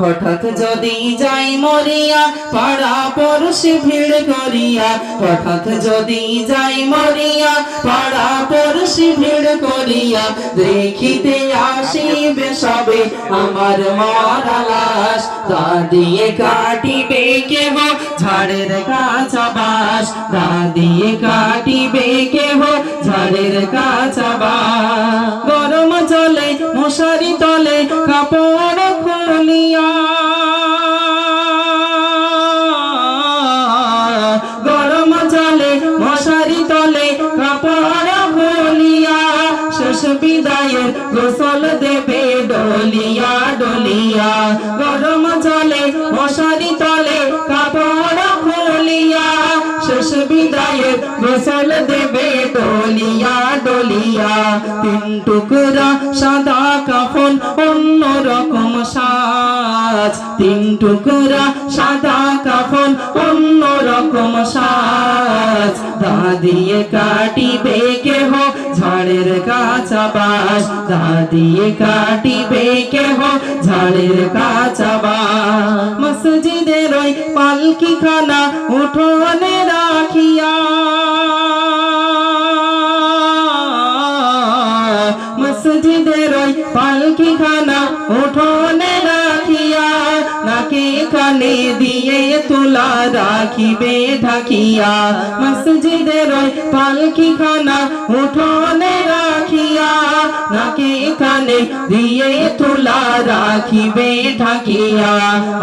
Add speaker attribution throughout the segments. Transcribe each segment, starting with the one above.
Speaker 1: হঠাৎ যদি যাই মরিয়া, পাড়া পড়শি ভিড় করিয়া, হঠাৎ যদি যাই মরিয়া, পাড়া পড়শি ভিড় করিয়া, দেখিতে আসিবে সবে আমার মরা লাশ তা দিয়ে কাটিবে কেহ? ঝাড়ের কাঁচা বাস তা দিয়ে কাটিবে কেহ? ঝাড়ের কাঁচা বাস মশারি তলে কাপড় খুলিয়া। গরম জলে মশারি তলে কাপড় খুলিয়া। শেষ বিদায়ের গোসল দেবে ডলিয়া ডলিয়া। গরম জলে মশারি তলে কাপড় খুলিয়া। শেষ বিদায়ের গোসল দেবে ডলিয়া ডলিয়া। তিন টুকরা সাদা কাফন, অন্য রকম সাজ। তিন টুকরা সাদা কাফন, অন্য রকম সাজ। দা কাটিবে কেহ, ঝাড়ের কাঁচা বাস দা দিয়ে কাটিবে কেহ, ঝাড়ের কাঁচা বাস পালকি খানা উঠোনে রাখিয়া। মসজিদের ওই পালকি খানা উঠোনে কানে দিয়ে তুলা রাখিবে ঢাকিয়া। মসজিদের পালকি খানা উঠোনে রাখিয়া, নাকে কানে দিয়ে তুলা রাখিবে ঢাকিয়া।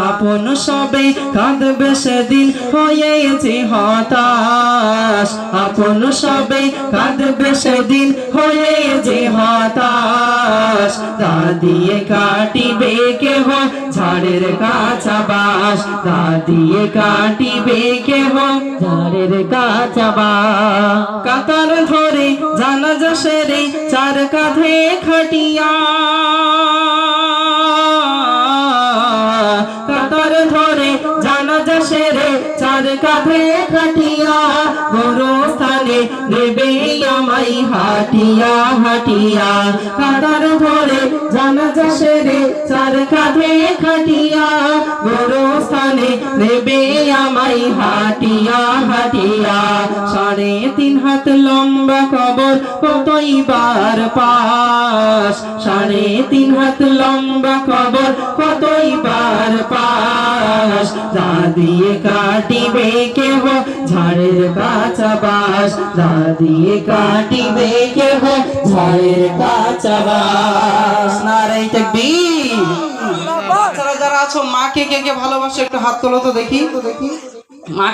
Speaker 1: আপন সবে কাঁদবে সেদিন, হয়েছে হতাশ। আপন সবে কাঁদবে সেদিন হয়ে যে হতাশ। তা দিয়ে কাটিবে কেহ ঝাড়ের কাঁচা বাস তা দিয়ে কাটিবে কেহ? ঝাড়ের কাঁচাবা। কাতার ধরে জানাজা সেরে চার কাঁধে খাটিয়া সেরে চার কাঁধে খাটিয়া স্থানে নেবে আমাই হাটিয়া হাটিয়া। কাতার ধরে জানাজা সেরে চার কাঁধে খাটিয়া স্থানে নেবে আমাই হাটিয়া হাটিয়া। সাড়ে তিন হাত লম্বা কবর কতই বার পাশ সাড়ে তিন হাত লম্বা কবর কতই বার পাশ দিয়ে কাটিবে কেহ? ঝাড়ের কাঁচা বাস দিয়ে কাটিবে কেহ? ঝাড়ের কাঁচা বাস নারাই তাকবীর বাচ্চারা যারা আছো মাকে কে কে ভালোবাসো একটু হাত তোলো তো দেখি। মা